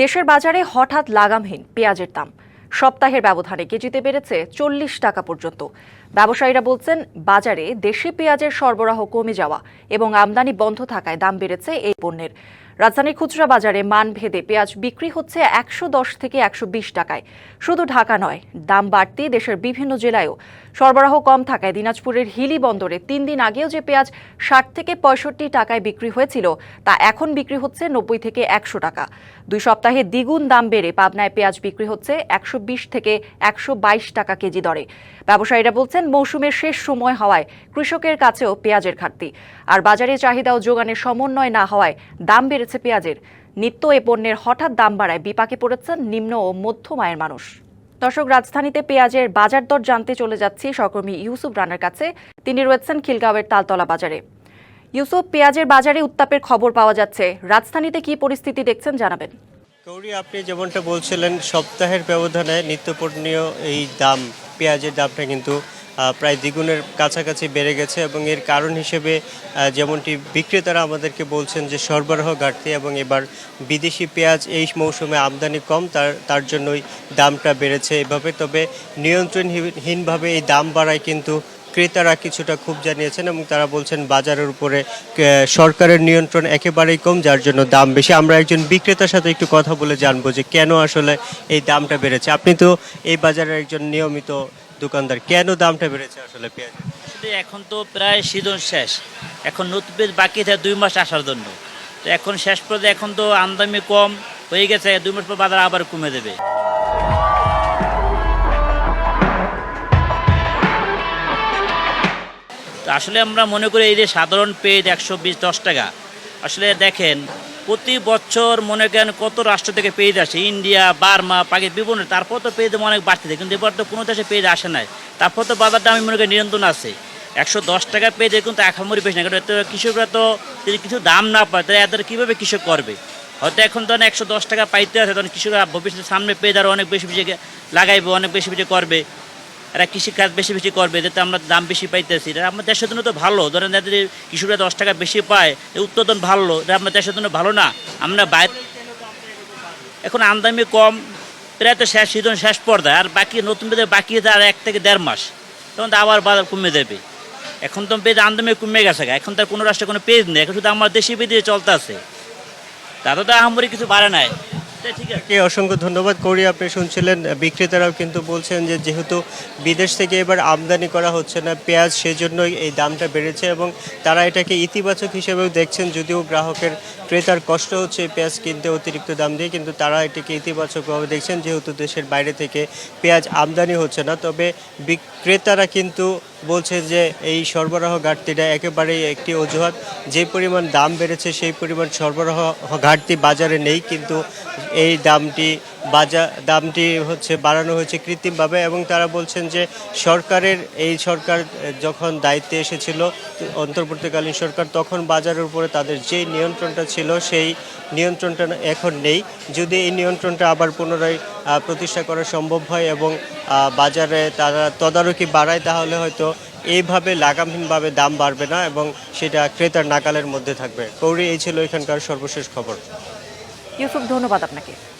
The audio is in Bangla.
দেশের বাজারে হঠাৎ লাগামহীন পেঁয়াজের দাম। সপ্তাহের ব্যবধানে কেজিতে বেড়েছে চল্লিশ টাকা পর্যন্ত। ব্যবসায়ীরা বলছেন, বাজারে দেশি পেঁয়াজের সরবরাহ কমে যাওয়া এবং আমদানি বন্ধ থাকায় দাম বেড়েছে এই পণ্যের। রাজধানীর খুচরা বাজারে মান ভেদে পেঁয়াজ বিক্রি হচ্ছে একশো দশ থেকে একশো বিশ টাকায়। শুধু ঢাকা নয়, দাম বাড়তি দেশের বিভিন্ন জেলায়ও। সরবরাহ কম থাকায় দিনাজপুরের হিলি বন্দরে তিন দিন আগেও যে পেঁয়াজ ষাট থেকে পঁয়ষট্টি টাকায় বিক্রি হয়েছিল, তা এখন বিক্রি হচ্ছে নব্বই থেকে একশো টাকা। দুই সপ্তাহে দ্বিগুণ দাম বেড়ে পাবনায় পেঁয়াজ বিক্রি হচ্ছে একশো বিশ থেকে একশো বাইশ টাকা কেজি দরে। ব্যবসায়ীরা বলছেন মৌসুমের শেষ সময় হওয়ায় কৃষকের কাছেও পেঁয়াজের ঘাটতি। আর বাজারে চাহিদা ও যোগানের সমন্বয় না হওয়ায় দাম বেড়েছে পেঁয়াজের। নিত্য এ পণ্যের হঠাৎ দাম বাড়ায় বিপাকে পড়েছেন নিম্ন ও মধ্যম আয়ের মানুষ। দর্শক, রাজধানীতে পেঁয়াজের বাজার দর জানতে চলে যাচ্ছি সহকর্মী ইউসুফ রানার কাছে। তিনি রয়েছেন খিলগাঁওয়ের তালতলা বাজারে। ইউসুফ, পেঁয়াজের বাজারে উত্তাপের খবর পাওয়া যাচ্ছে। রাজধানীতে কি পরিস্থিতি দেখছেন জানাবেন। গৌরী, আপনি যেমনটা বলছিলেন, সপ্তাহের ব্যবধানে নিত্যপণ্যীয় এই দাম, পেঁয়াজের দামটা কিন্তু প্রায় দ্বিগুণের কাছাকাছি বেড়ে গেছে এবং এর কারণ হিসেবে যেমনটি বিক্রেতারা আমাদেরকে বলছেন যে সরবরাহ ঘাটতি এবং এবার বিদেশি পেঁয়াজ এই মৌসুমে আমদানি কম, তার তার জন্যই দামটা বেড়েছে এভাবে। তবে নিয়ন্ত্রণহীনভাবে এই দাম বাড়ায় কিন্তু ক্রেতারা কিছুটা খুব জানিয়েছেন এবং তারা বলছেন বাজারের উপরে সরকারের নিয়ন্ত্রণ একেবারেই কম, যার জন্য দাম বেশি। আমরা একজন বিক্রেতার সাথে একটু কথা বলে জানব যে কেন আসলে এই দামটা বেড়েছে। আপনি তো এই বাজারের একজন নিয়মিত দোকানদার, কেন দামটা বেড়েছে আসলে পেঁয়াজ আসলে এখন তো প্রায় সিজন শেষ। এখন নতুন পেজ বাকি থাকে দুই মাস আসার জন্য। তো এখন শেষ পর্যন্ত এখন তো আমদানি কম হয়ে গেছে, দুই মাস পর বাজার আবার কমে দেবে। তো আসলে আমরা মনে করি এই যে সাধারণ পেজ একশো বিশ, দশ টাকা। আসলে দেখেন প্রতি বছর মনে করেন কত রাষ্ট্র থেকে পেজ আসে, ইন্ডিয়া, বার্মা, পাকিস্তান, বিভিন্ন, তারপর তো পেজ অনেক বাড়তে থাকে কিন্তু এবার তো কোনো দেশে পেজ আসে নাই। তারপর তো বাজারটা আমি মনে করি নিয়ন্ত্রণ আছে। একশো দশ টাকা পেজে কিন্তু একামরি বেশি না, কারণ কৃষকরা তো যদি কিছু দাম না পায়, তাহলে এদের কীভাবে কৃষক করবে? হয়তো এখন তো একশো দশ টাকা পাইতে আছে, তখন কৃষকরা ভবিষ্যতে সামনে পেজ আরও অনেক বেশি বেশি লাগাইবে, অনেক বেশি বেশি করবে। এরা কৃষিকাজ বেশি বেশি করবে যাতে আমরা দাম বেশি পাইতেছি। এটা আমাদের দেশের জন্য তো ভালো। ধরেন যাদের কৃষকরা দশ টাকা বেশি পায় উৎপাদন ভালো। এটা আমাদের দেশের জন্য ভালো না। আমরা বাইরে এখন আমদানি কম, প্রায় তো শেষ, সিজন শেষ পর্যায়ে আর বাকি নতুন পেজে বাকি আর এক থেকে দেড় মাস। তখন তো আবার বাজার কমে দেবে এখন তো পেজ আমদানি কমে গেছে। এখন তার কোনো রাষ্ট্রে কোনো পেজ নেই। এখন শুধু আমার দেশি পেজে চলতে আছে তাতে তো আহামরি কিছু বাড়ে নাই। কে, অসংখ্য ধন্যবাদ। করি আপনি শুনছিলেন বিক্রেতারাও কিন্তু বলছেন যে যেহেতু বিদেশ থেকে এবার আমদানি করা হচ্ছে না পেঁয়াজ, সেজন্যই এই দামটা বেড়েছে এবং তারা এটাকে ইতিবাচক হিসেবেও দেখছেন। যদিও গ্রাহকের ক্রেতার কষ্ট হচ্ছে পেঁয়াজ কিনতে অতিরিক্ত দাম দিয়ে, কিন্তু তারা এটাকে ইতিবাচকভাবে দেখছেন। যেহেতু দেশের বাইরে থেকে পেঁয়াজ আমদানি হচ্ছে না, তবে বিক্রেতারা কিন্তু বলছে যে এই সরবরাহ ঘাটতিটা একেবারেই একটি অজুহাত। যে পরিমাণ দাম বেড়েছে, সেই পরিমাণ সরবরাহ ঘাটতি বাজারে নেই, কিন্তু এই দামটি বাজার দামটি হচ্ছে, বাড়ানো হয়েছে কৃত্রিমভাবে এবং তারা বলছেন যে সরকারের, এই সরকার যখন দায়িত্বে এসেছিল, অন্তর্বর্তীকালীন সরকার, তখন বাজারের উপরে তাদের যে নিয়ন্ত্রণটা ছিল, সেই নিয়ন্ত্রণটা এখন নেই। যদি এই নিয়ন্ত্রণটা আবার পুনরায় প্রতিষ্ঠা করা সম্ভব হয় এবং বাজারে তারা তদারকি বাড়ায়, তাহলে হয়তো এইভাবে লাগামহীনভাবে দাম বাড়বে না এবং সেটা ক্রেতার নাগালের মধ্যে থাকবে। কৌরি এই ছিল এখানকার সর্বশেষ খবর। ইউসুফ, ধন্যবাদ আপনাকে।